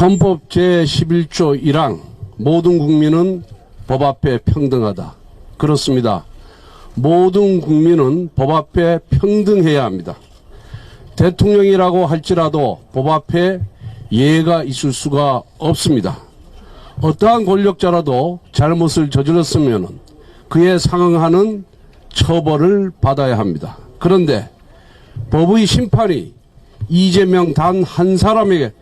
헌법 제11조 1항 모든 국민은 법 앞에 평등하다. 그렇습니다. 모든 국민은 법 앞에 평등해야 합니다. 대통령이라고 할지라도 법 앞에 예가 있을 수가 없습니다. 어떠한 권력자라도 잘못을 저질렀으면 그에 상응하는 처벌을 받아야 합니다. 그런데 법의 심판이 이재명 단 한 사람에게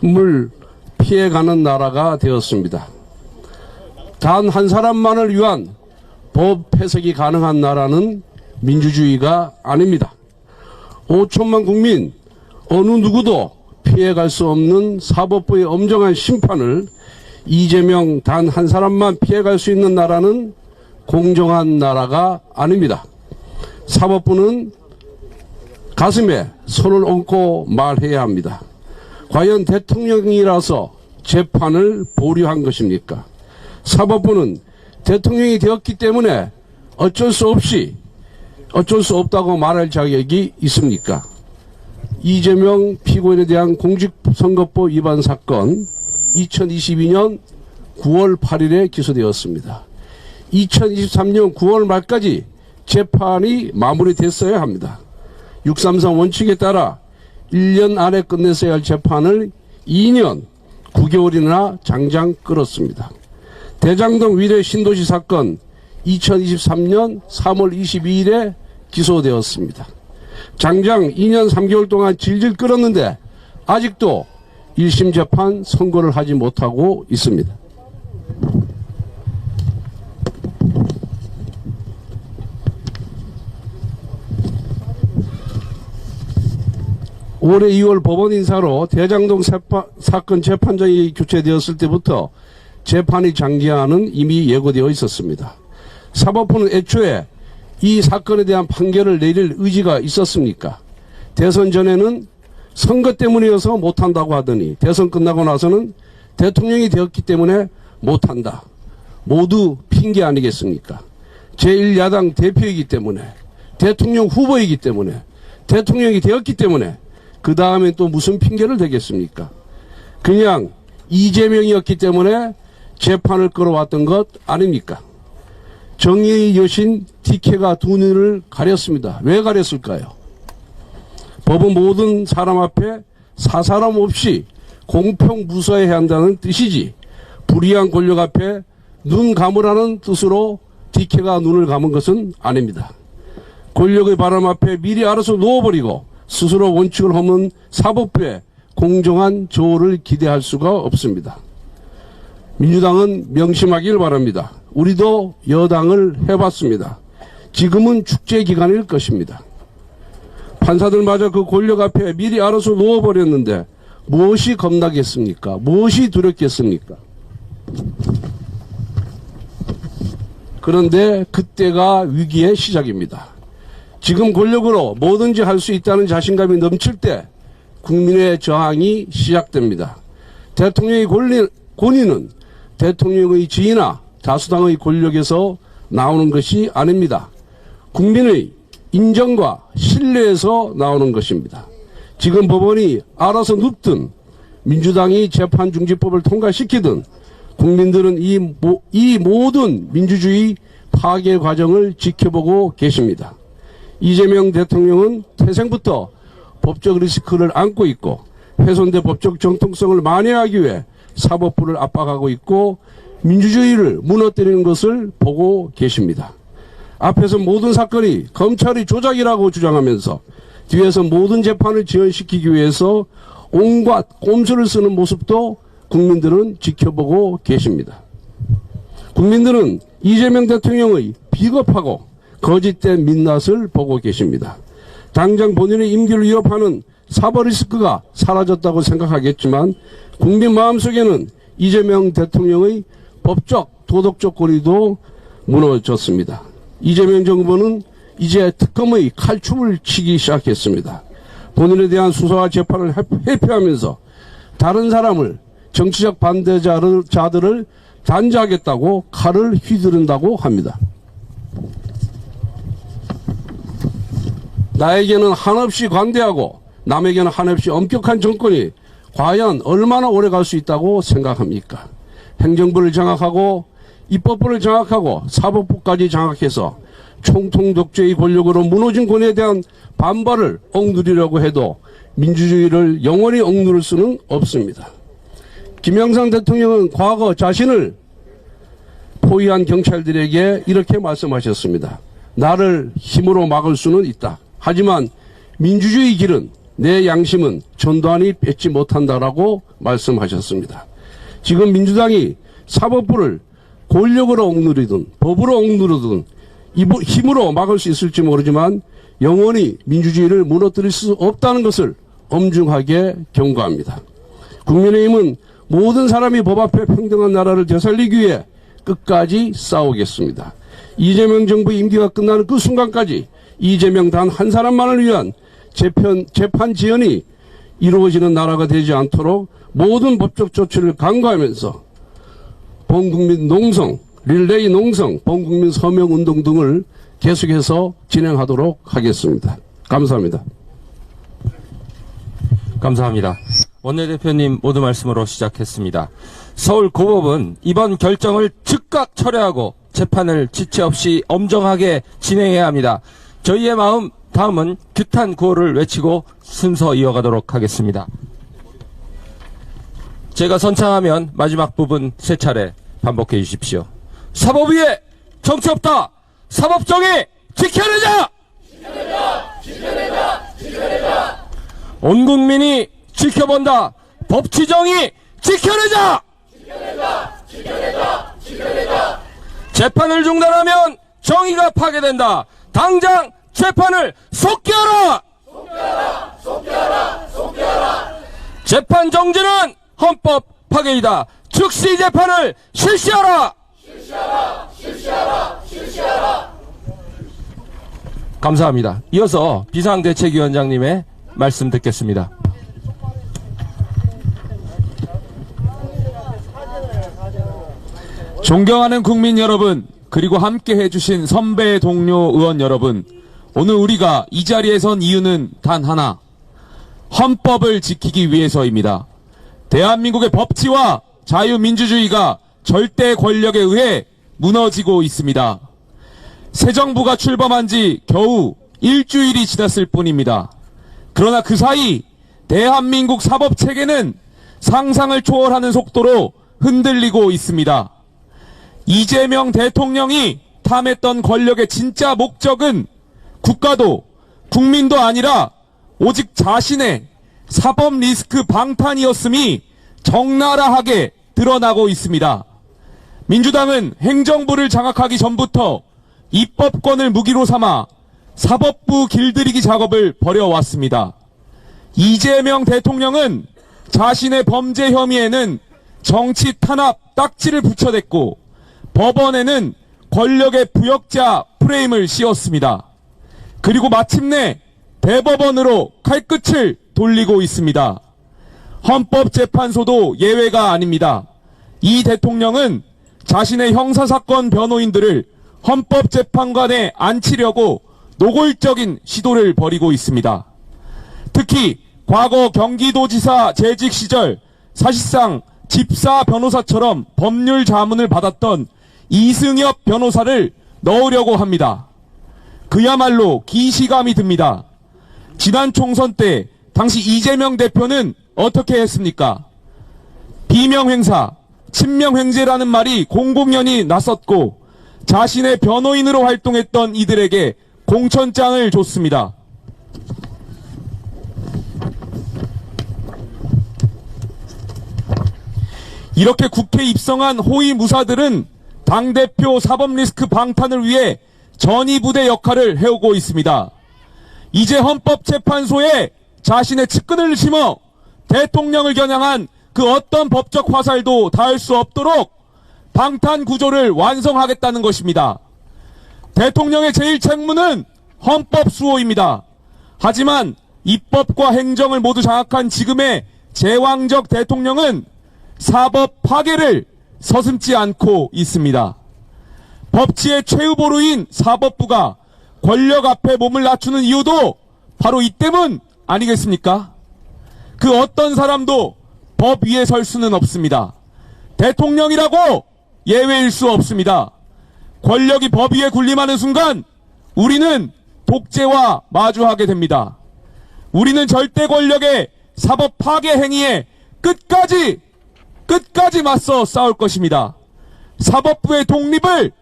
물 피해가는 나라가 되었습니다. 단 한 사람만을 위한 법 해석이 가능한 나라는 민주주의가 아닙니다. 5천만 국민 어느 누구도 피해갈 수 없는 사법부의 엄정한 심판을 이재명 단 한 사람만 피해갈 수 있는 나라는 공정한 나라가 아닙니다. 사법부는 가슴에 손을 얹고 말해야 합니다. 과연 대통령이라서 재판을 보류한 것입니까? 사법부는 대통령이 되었기 때문에 어쩔 수 없이 어쩔 수 없다고 말할 자격이 있습니까? 이재명 피고인에 대한 공직선거법 위반 사건 2022년 9월 8일에 기소되었습니다. 2023년 9월 말까지 재판이 마무리됐어야 합니다. 633 원칙에 따라 1년 안에 끝냈어야 할 재판을 2년 9개월이나 장장 끌었습니다. 대장동 위례 신도시 사건 2023년 3월 22일에 기소되었습니다. 장장 2년 3개월 동안 질질 끌었는데 아직도 1심 재판 선고를 하지 못하고 있습니다. 올해 2월 법원 인사로 대장동 세파- 사건 재판장이 교체되었을 때부터 재판이 장기화는 이미 예고되어 있었습니다. 사법부는 애초에 이 사건에 대한 판결을 내릴 의지가 있었습니까? 대선 전에는 선거 때문이어서 못한다고 하더니 대선 끝나고 나서는 대통령이 되었기 때문에 못한다. 모두 핑계 아니겠습니까? 제1야당 대표이기 때문에 대통령 후보이기 때문에 대통령이 되었기 때문에 그 다음에 또 무슨 핑계를 대겠습니까? 그냥 이재명이었기 때문에 재판을 끌어왔던 것 아닙니까? 정의의 여신 티케가 두 눈을 가렸습니다. 왜 가렸을까요? 법은 모든 사람 앞에 사사람 없이 공평 무사해야 한다는 뜻이지 불의한 권력 앞에 눈 감으라는 뜻으로 티케가 눈을 감은 것은 아닙니다. 권력의 바람 앞에 미리 알아서 누워버리고 스스로 원칙을 허문 사법부에 공정한 조를 기대할 수가 없습니다. 민주당은 명심하길 바랍니다. 우리도 여당을 해봤습니다. 지금은 축제 기간일 것입니다. 판사들마저 그 권력 앞에 미리 알아서 누워버렸는데 무엇이 겁나겠습니까? 무엇이 두렵겠습니까? 그런데 그때가 위기의 시작입니다. 지금 권력으로 뭐든지 할 수 있다는 자신감이 넘칠 때 국민의 저항이 시작됩니다. 대통령의 권리, 권위는 대통령의 지위나 다수당의 권력에서 나오는 것이 아닙니다. 국민의 인정과 신뢰에서 나오는 것입니다. 지금 법원이 알아서 눕든 민주당이 재판중지법을 통과시키든 국민들은 이, 모, 이 모든 민주주의 파괴 과정을 지켜보고 계십니다. 이재명 대통령은 태생부터 법적 리스크를 안고 있고 훼손된 법적 정통성을 만회하기 위해 사법부를 압박하고 있고 민주주의를 무너뜨리는 것을 보고 계십니다. 앞에서 모든 사건이 검찰이 조작이라고 주장하면서 뒤에서 모든 재판을 지연시키기 위해서 온갖 꼼수를 쓰는 모습도 국민들은 지켜보고 계십니다. 국민들은 이재명 대통령의 비겁하고 거짓된 민낯을 보고 계십니다. 당장 본인의 임기를 위협하는 사법 리스크가 사라졌다고 생각하겠지만 국민 마음속에는 이재명 대통령의 법적 도덕적 권위도 무너졌습니다. 이재명 정부는 이제 특검의 칼춤을 치기 시작했습니다. 본인에 대한 수사와 재판을 회피하면서 다른 사람을 정치적 반대자들을 단죄하겠다고 칼을 휘두른다고 합니다. 나에게는 한없이 관대하고 남에게는 한없이 엄격한 정권이 과연 얼마나 오래 갈 수 있다고 생각합니까? 행정부를 장악하고 입법부를 장악하고 사법부까지 장악해서 총통독재의 권력으로 무너진 권에 대한 반발을 억누르려고 해도 민주주의를 영원히 억누를 수는 없습니다. 김영삼 대통령은 과거 자신을 포위한 경찰들에게 이렇게 말씀하셨습니다. 나를 힘으로 막을 수는 있다. 하지만 민주주의 길은 내 양심은 전두환이 뺏지 못한다라고 말씀하셨습니다. 지금 민주당이 사법부를 권력으로 억누르든 법으로 억누르든 힘으로 막을 수 있을지 모르지만 영원히 민주주의를 무너뜨릴 수 없다는 것을 엄중하게 경고합니다. 국민의힘은 모든 사람이 법 앞에 평등한 나라를 되살리기 위해 끝까지 싸우겠습니다. 이재명 정부 임기가 끝나는 그 순간까지 이재명 단 한 사람만을 위한 재편, 재판 지연이 이루어지는 나라가 되지 않도록 모든 법적 조치를 강구하면서 본국민 농성, 릴레이 농성, 본국민 서명 운동 등을 계속해서 진행하도록 하겠습니다. 감사합니다. 감사합니다. 원내대표님 모두 말씀으로 시작했습니다. 서울 고법은 이번 결정을 즉각 철회하고 재판을 지체 없이 엄정하게 진행해야 합니다. 저희의 마음 다음은 규탄 구호를 외치고 순서 이어가도록 하겠습니다. 제가 선창하면 마지막 부분 세 차례 반복해 주십시오. 사법 위에 정치 없다. 사법 정의 지켜내자. 온 국민이 지켜본다. 법치 정의 지켜내자. 재판을 중단하면 정의가 파괴된다. 당장 재판을 속개하라. 재판 정지는 헌법 파괴이다. 즉시 재판을 실시하라. 감사합니다. 이어서 비상대책위원장님의 말씀 듣겠습니다. 존경하는 국민 여러분, 그리고 함께 해주신 선배 동료 의원 여러분, 오늘 우리가 이 자리에 선 이유는 단 하나. 헌법을 지키기 위해서입니다. 대한민국의 법치와 자유민주주의가 절대 권력에 의해 무너지고 있습니다. 새 정부가 출범한 지 겨우 일주일이 지났을 뿐입니다. 그러나 그 사이 대한민국 사법 체계는 상상을 초월하는 속도로 흔들리고 있습니다. 이재명 대통령이 탐했던 권력의 진짜 목적은 국가도 국민도 아니라 오직 자신의 사법 리스크 방탄이었음이 적나라하게 드러나고 있습니다. 민주당은 행정부를 장악하기 전부터 입법권을 무기로 삼아 사법부 길들이기 작업을 벌여왔습니다. 이재명 대통령은 자신의 범죄 혐의에는 정치 탄압 딱지를 붙여댔고 법원에는 권력의 부역자 프레임을 씌웠습니다. 그리고 마침내 대법원으로 칼끝을 돌리고 있습니다. 헌법재판소도 예외가 아닙니다. 이 대통령은 자신의 형사사건 변호인들을 헌법재판관에 앉히려고 노골적인 시도를 벌이고 있습니다. 특히 과거 경기도지사 재직 시절 사실상 집사 변호사처럼 법률 자문을 받았던 이승엽 변호사를 넣으려고 합니다. 그야말로 기시감이 듭니다. 지난 총선 때 당시 이재명 대표는 어떻게 했습니까? 비명행사, 친명횡재라는 말이 공공연히 나섰고 자신의 변호인으로 활동했던 이들에게 공천장을 줬습니다. 이렇게 국회 입성한 호위 무사들은 당대표 사법 리스크 방탄을 위해 전위부대 역할을 해오고 있습니다. 이제 헌법재판소에 자신의 측근을 심어 대통령을 겨냥한 그 어떤 법적 화살도 닿을 수 없도록 방탄 구조를 완성하겠다는 것입니다. 대통령의 제1책무는 헌법 수호입니다. 하지만 입법과 행정을 모두 장악한 지금의 제왕적 대통령은 사법 파괴를 서슴지 않고 있습니다. 법치의 최후보루인 사법부가 권력 앞에 몸을 낮추는 이유도 바로 이 때문 아니겠습니까? 그 어떤 사람도 법 위에 설 수는 없습니다. 대통령이라고 예외일 수 없습니다. 권력이 법 위에 군림하는 순간 우리는 독재와 마주하게 됩니다. 우리는 절대 권력의 사법 파괴 행위에 끝까지 끝까지 맞서 싸울 것입니다. 사법부의 독립을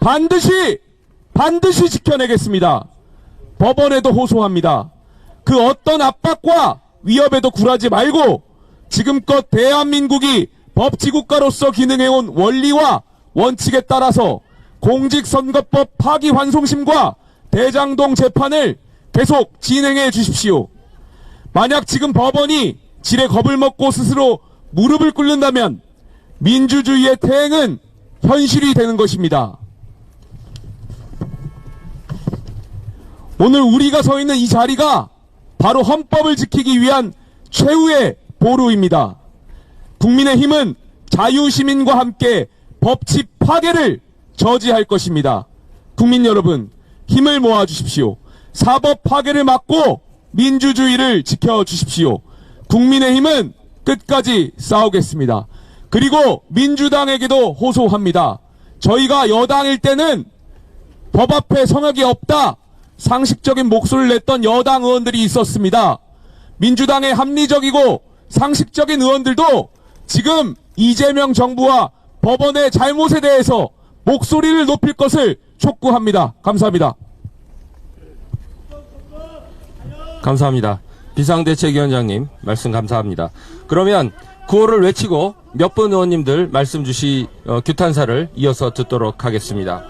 반드시 반드시 지켜내겠습니다. 법원에도 호소합니다. 그 어떤 압박과 위협에도 굴하지 말고 지금껏 대한민국이 법치국가로서 기능해온 원리와 원칙에 따라서 공직선거법 파기환송심과 대장동 재판을 계속 진행해 주십시오. 만약 지금 법원이 지레 겁을 먹고 스스로 무릎을 꿇는다면 민주주의의 태행은 현실이 되는 것입니다. 오늘 우리가 서 있는 이 자리가 바로 헌법을 지키기 위한 최후의 보루입니다. 국민의힘은 자유시민과 함께 법치 파괴를 저지할 것입니다. 국민 여러분, 힘을 모아 주십시오. 사법 파괴를 막고 민주주의를 지켜 주십시오. 국민의힘은 끝까지 싸우겠습니다. 그리고 민주당에게도 호소합니다. 저희가 여당일 때는 법 앞에 성역이 없다. 상식적인 목소리를 냈던 여당 의원들이 있었습니다. 민주당의 합리적이고 상식적인 의원들도 지금 이재명 정부와 법원의 잘못에 대해서 목소리를 높일 것을 촉구합니다. 감사합니다. 감사합니다. 비상대책위원장님 말씀 감사합니다. 그러면 구호를 외치고 몇 분 의원님들 말씀 주시 어, 규탄사를 이어서 듣도록 하겠습니다.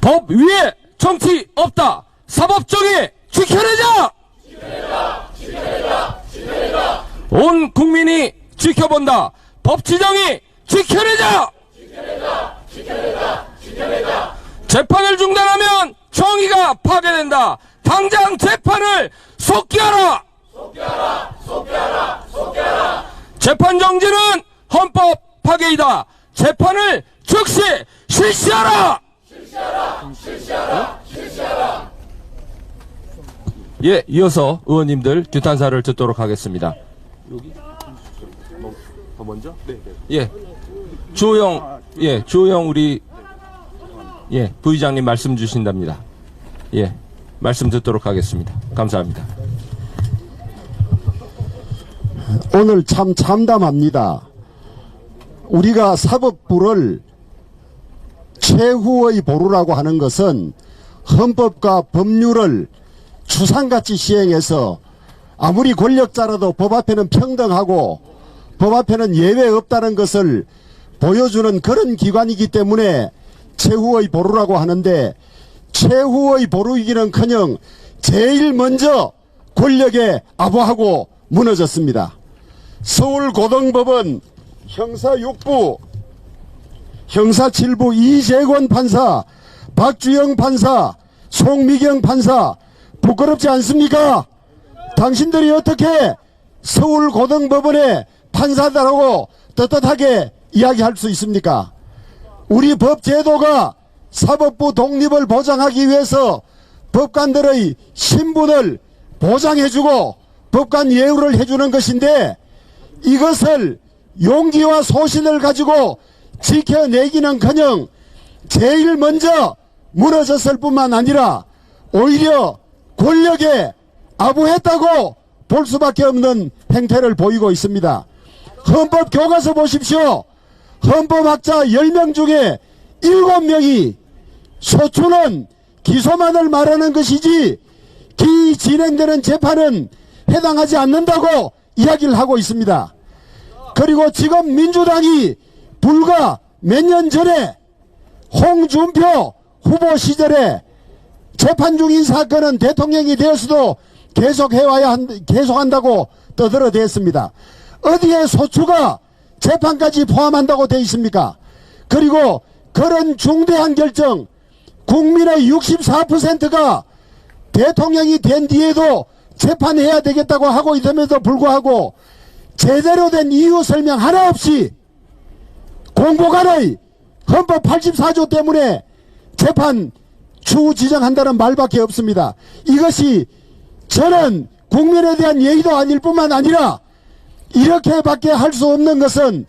법 위에 정치 없다. 사법정의 지켜내자. 온 국민이 지켜본다. 법치정의 지켜내자. 재판을 중단하면 정의가 파괴된다. 당장 재판을 속기하라. 재판 정지는 헌법 파괴이다. 재판을 즉시 실시하라. 예, 이어서 의원님들 규탄사를 듣도록 하겠습니다. 여기 더 먼저? 네, 예. 주호영, 예, 주호영 우리 예, 부의장님 말씀 주신답니다. 예, 말씀 듣도록 하겠습니다. 감사합니다. 오늘 참 참담합니다. 우리가 사법부를 최후의 보루라고 하는 것은 헌법과 법률을 추상같이 시행해서 아무리 권력자라도 법 앞에는 평등하고 법 앞에는 예외 없다는 것을 보여주는 그런 기관이기 때문에 최후의 보루라고 하는데 최후의 보루이기는커녕 제일 먼저 권력에 아부하고 무너졌습니다. 서울고등법원 형사 6부 형사 7부 이재권 판사 박주영 판사 송미경 판사 부끄럽지 않습니까? 당신들이 어떻게 서울고등법원의 판사들하고 떳떳하게 이야기할 수 있습니까? 우리 법 제도가 사법부 독립을 보장하기 위해서 법관들의 신분을 보장해주고 법관 예우를 해주는 것인데 이것을 용기와 소신을 가지고 지켜내기는커녕 제일 먼저 무너졌을 뿐만 아니라 오히려 권력에 아부했다고 볼 수밖에 없는 행태를 보이고 있습니다. 헌법 교과서 보십시오. 헌법학자 10명 중에 7명이 소추는 기소만을 말하는 것이지 기 진행되는 재판은 해당하지 않는다고 이야기를 하고 있습니다. 그리고 지금 민주당이 불과 몇 년 전에 홍준표 후보 시절에 재판 중인 사건은 대통령이 되었어도 계속 해와야 한, 계속 한다고 떠들어댔습니다. 어디에 소추가 재판까지 포함한다고 돼 있습니까? 그리고 그런 중대한 결정 국민의 64%가 대통령이 된 뒤에도 재판해야 되겠다고 하고 있음에도 불구하고 제대로 된 이유 설명 하나 없이 공보관의 헌법 84조 때문에 재판 추후 지정한다는 말밖에 없습니다. 이것이 저는 국민에 대한 예의도 아닐 뿐만 아니라 이렇게밖에 할 수 없는 것은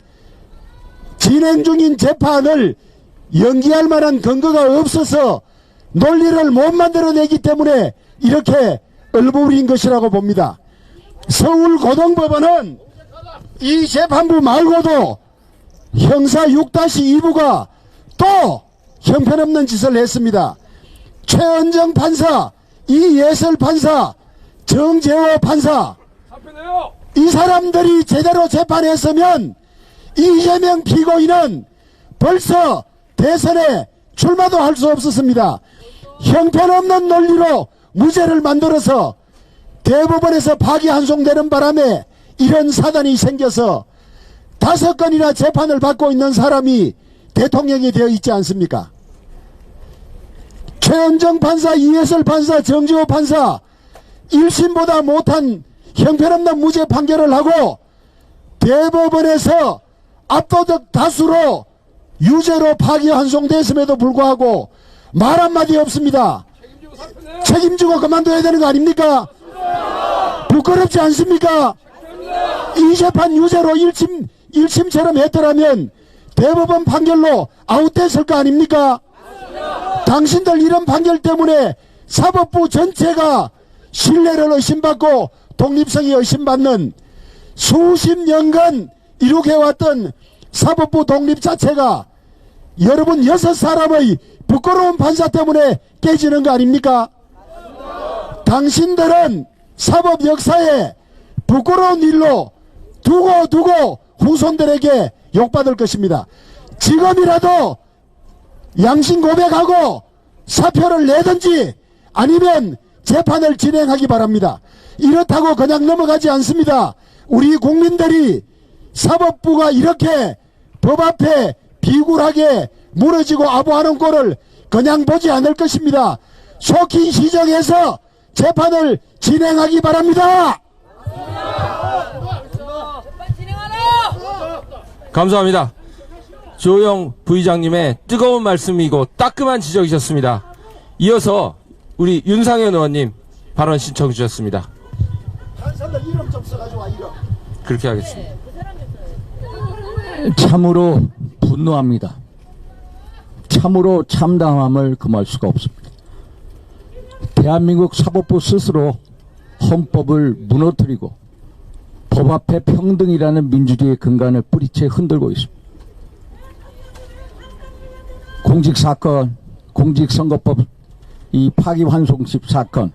진행 중인 재판을 연기할 만한 근거가 없어서 논리를 못 만들어내기 때문에 이렇게 얼버무린 것이라고 봅니다. 서울고등법원은 이 재판부 말고도 형사 6-2부가 또 형편없는 짓을 했습니다. 최은정 판사, 이예설 판사, 정재호 판사 이 사람들이 제대로 재판했으면 이재명 피고인은 벌써 대선에 출마도 할 수 없었습니다. 형편없는 논리로 무죄를 만들어서 대법원에서 파기환송되는 바람에 이런 사단이 생겨서 다섯 건이나 재판을 받고 있는 사람이 대통령이 되어 있지 않습니까? 최은정 판사, 이해설 판사, 정지호 판사 1심보다 못한 형편없는 무죄 판결을 하고 대법원에서 압도적 다수로 유죄로 파기환송됐음에도 불구하고 말 한마디 없습니다. 책임지고 그만둬야 되는 거 아닙니까? 부끄럽지 않습니까? 이 재판 유죄로 1심, 1심처럼 했더라면 대법원 판결로 아웃됐을 거 아닙니까? 당신들 이런 판결 때문에 사법부 전체가 신뢰를 의심받고 독립성이 의심받는 수십 년간 이룩해왔던 사법부 독립 자체가 여러분 여섯 사람의 부끄러운 판사 때문에 깨지는 거 아닙니까? 당신들은 사법 역사에 부끄러운 일로 두고 두고 후손들에게 욕받을 것입니다. 지금이라도 양심 고백하고 사표를 내든지 아니면 재판을 진행하기 바랍니다. 이렇다고 그냥 넘어가지 않습니다. 우리 국민들이 사법부가 이렇게 법 앞에 비굴하게 무너지고 아부하는 꼴을 그냥 보지 않을 것입니다. 속히 시정해서 재판을 진행하기 바랍니다. 감사합니다. 조영 부의장님의 뜨거운 말씀이고 따끔한 지적이셨습니다. 이어서 우리 윤상현 의원님 발언 신청 주셨습니다. 이름 좀 써가지고 와 이름. 그렇게 하겠습니다. 참으로 분노합니다. 참으로 참담함을 금할 수가 없습니다. 대한민국 사법부 스스로 헌법을 무너뜨리고 법 앞에 평등이라는 민주주의의 근간을 뿌리채 흔들고 있습니다. 공직사건, 공직선거법 이 파기환송식 사건,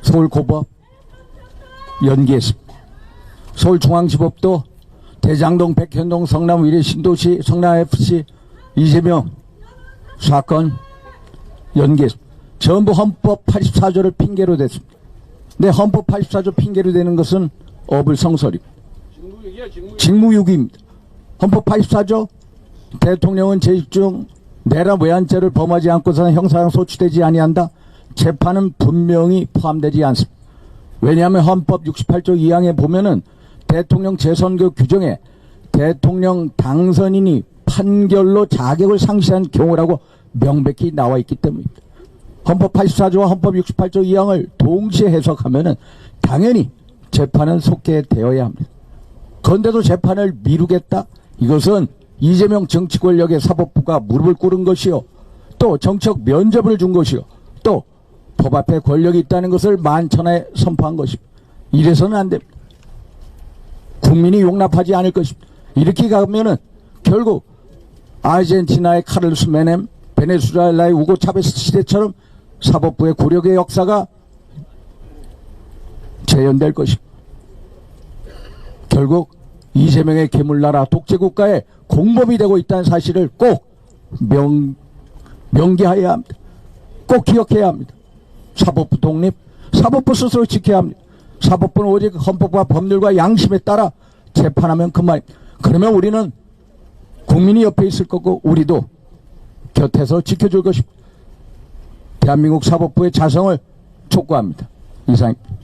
서울고법 연기했습니다. 서울중앙지법도 대장동, 백현동, 성남 위례 신도시, 성남FC, 이재명 사건 연기했습니다. 전부 헌법 84조를 핑계로 댔습니다. 근데 헌법 84조 핑계로 되는 것은 어불성설이고 직무유기입니다. 헌법 84조 대통령은 재직 중 내란 외환죄를 범하지 않고서는 형사상 소추되지 아니한다. 재판은 분명히 포함되지 않습니다. 왜냐하면 헌법 68조 2항에 보면은 대통령 재선거 규정에 대통령 당선인이 판결로 자격을 상실한 경우라고 명백히 나와 있기 때문입니다. 헌법 84조와 헌법 68조 2항을 동시에 해석하면 은 당연히 재판은 속개되어야 합니다. 그런데도 재판을 미루겠다? 이것은 이재명 정치 권력의 사법부가 무릎을 꿇은 것이요. 또 정책 면접을 준 것이요. 또 법 앞에 권력이 있다는 것을 만천하에 선포한 것입니다. 이래서는 안 됩니다. 국민이 용납하지 않을 것입니다. 이렇게 가면은 결국 아르헨티나의 카를로스 메넴, 베네수엘라의 우고 차베스 시대처럼 사법부의 굴욕의 역사가 재현될 것입니다. 결국 이재명의 괴물나라 독재국가의 공범이 되고 있다는 사실을 꼭 명, 명기해야 합니다. 꼭 기억해야 합니다. 사법부 독립, 사법부 스스로 지켜야 합니다. 사법부는 오직 헌법과 법률과 양심에 따라 재판하면 그만. 그러면 우리는 국민이 옆에 있을 거고 우리도 곁에서 지켜줄 것입니다. 대한민국 사법부의 자성을 촉구합니다. 이상입니다.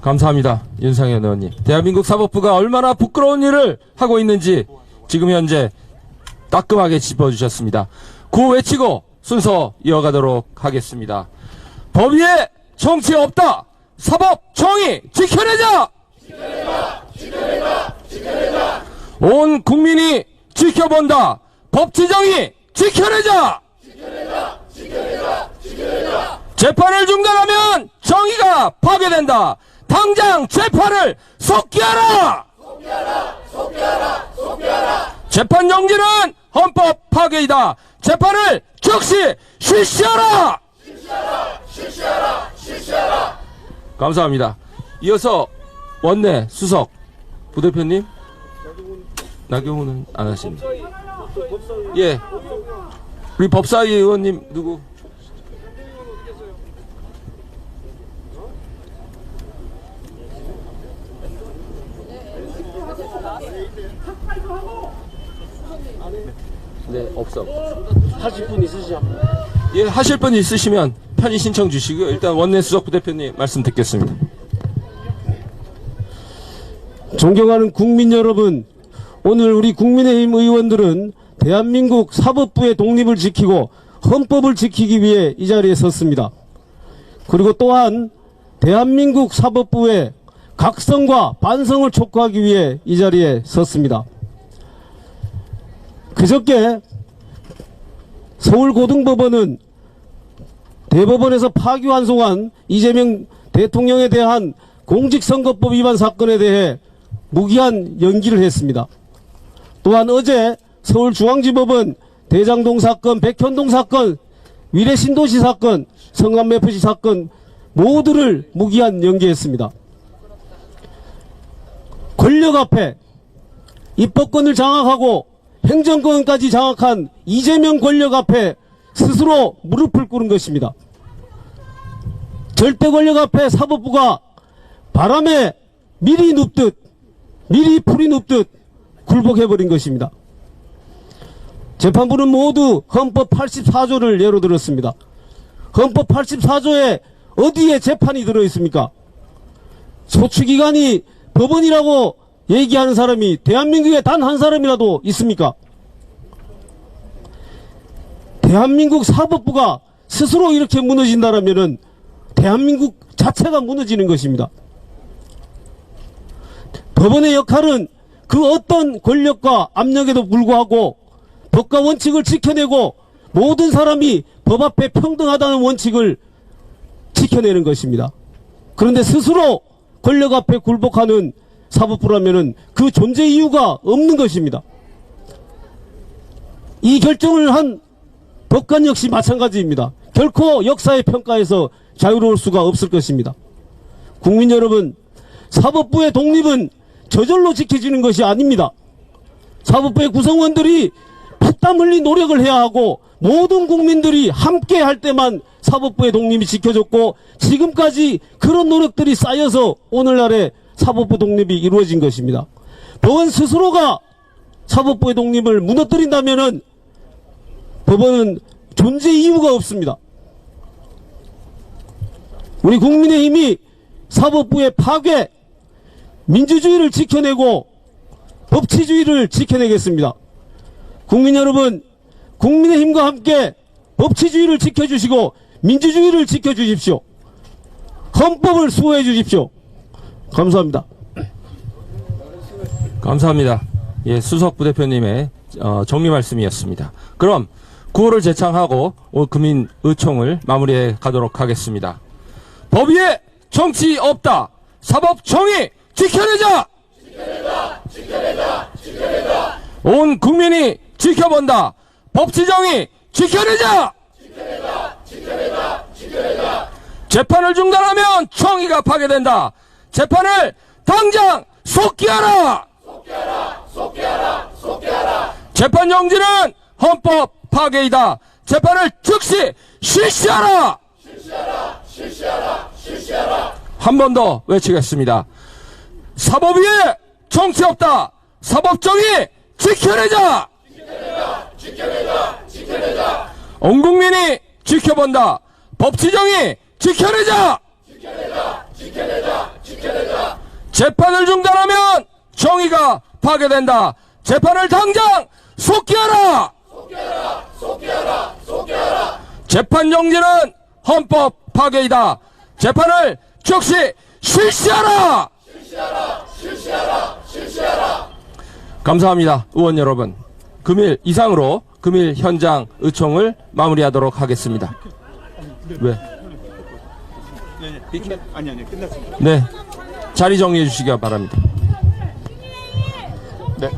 감사합니다. 윤상현 의원님. 대한민국 사법부가 얼마나 부끄러운 일을 하고 있는지 지금 현재 따끔하게 짚어주셨습니다. 구호 외치고 순서 이어가도록 하겠습니다. 법 위에 정치 없다! 사법 정의 지켜내자! 온 국민이 지켜본다. 법치정의 지켜내자. 재판을 중단하면 정의가 파괴된다. 당장 재판을 속기하라. 재판 정지는 헌법 파괴이다. 재판을 즉시 실시하라. 감사합니다. 이어서 원내 수석 부대표님 나경원은 안 하십니다. 예, 우리 법사위 의원님 누구? 네, 없어. 하실 분 있으시죠? 예, 하실 분 있으시면 편의 신청 주시고요. 일단 원내 수석 부대표님 말씀 듣겠습니다. 존경하는 국민 여러분, 오늘 우리 국민의힘 의원들은 대한민국 사법부의 독립을 지키고 헌법을 지키기 위해 이 자리에 섰습니다. 그리고 또한 대한민국 사법부의 각성과 반성을 촉구하기 위해 이 자리에 섰습니다. 그저께 서울고등법원은 대법원에서 파기환송한 이재명 대통령에 대한 공직선거법 위반 사건에 대해 무기한 연기를 했습니다. 또한 어제 서울중앙지법은 대장동 사건, 백현동 사건, 위례신도시 사건, 성남매프시 사건 모두를 무기한 연기했습니다. 권력 앞에 입법권을 장악하고 행정권까지 장악한 이재명 권력 앞에 스스로 무릎을 꿇은 것입니다. 절대 권력 앞에 사법부가 바람에 미리 눕듯 미리 풀이 눕듯 굴복해버린 것입니다. 재판부는 모두 헌법 84조를 예로 들었습니다. 헌법 84조에 어디에 재판이 들어있습니까? 소추기관이 법원이라고 얘기하는 사람이 대한민국에 단 한 사람이라도 있습니까? 대한민국 사법부가 스스로 이렇게 무너진다라면은 대한민국 자체가 무너지는 것입니다. 법원의 역할은 그 어떤 권력과 압력에도 불구하고 법과 원칙을 지켜내고 모든 사람이 법 앞에 평등하다는 원칙을 지켜내는 것입니다. 그런데 스스로 권력 앞에 굴복하는 사법부라면은 그 존재 이유가 없는 것입니다. 이 결정을 한 법관 역시 마찬가지입니다. 결코 역사의 평가에서 자유로울 수가 없을 것입니다. 국민 여러분, 사법부의 독립은 저절로 지켜지는 것이 아닙니다. 사법부의 구성원들이 피땀 흘린 노력을 해야 하고 모든 국민들이 함께 할 때만 사법부의 독립이 지켜졌고 지금까지 그런 노력들이 쌓여서 오늘날의 사법부 독립이 이루어진 것입니다. 법원 스스로가 사법부의 독립을 무너뜨린다면은 법원은 존재 이유가 없습니다. 우리 국민의힘이 사법부의 파괴, 민주주의를 지켜내고 법치주의를 지켜내겠습니다. 국민 여러분, 국민의힘과 함께 법치주의를 지켜주시고 민주주의를 지켜주십시오. 헌법을 수호해 주십시오. 감사합니다. 감사합니다. 예, 수석 부대표님의 어, 정리 말씀이었습니다. 그럼 구호를 제창하고 올 금인 의총을 마무리해 가도록 하겠습니다. 법 위에 정치 없다. 사법 정의 지켜내자. 온 국민이 지켜본다. 법치 정의 지켜내자. 재판을 중단하면 정의가 파괴된다. 재판을 당장 속기하라. 재판 정지는 헌법 파괴이다. 재판을 즉시 실시하라. 한 번 더 외치겠습니다. 사법 위에 정치 없다. 사법 정의 지켜내자. 온 국민이 지켜본다. 법치 정의 지켜내자. 재판을 중단하면 정의가 파괴된다. 재판을 당장 속기하라. 재판 정지는 헌법 파괴이다. 재판을 즉시 실시하라. 감사합니다. 의원 여러분. 금일 이상으로 금일 현장 의총을 마무리하도록 하겠습니다. 왜? 아니 아니 끝났습니다. 네. 자리 정리해 주시기 바랍니다. 네.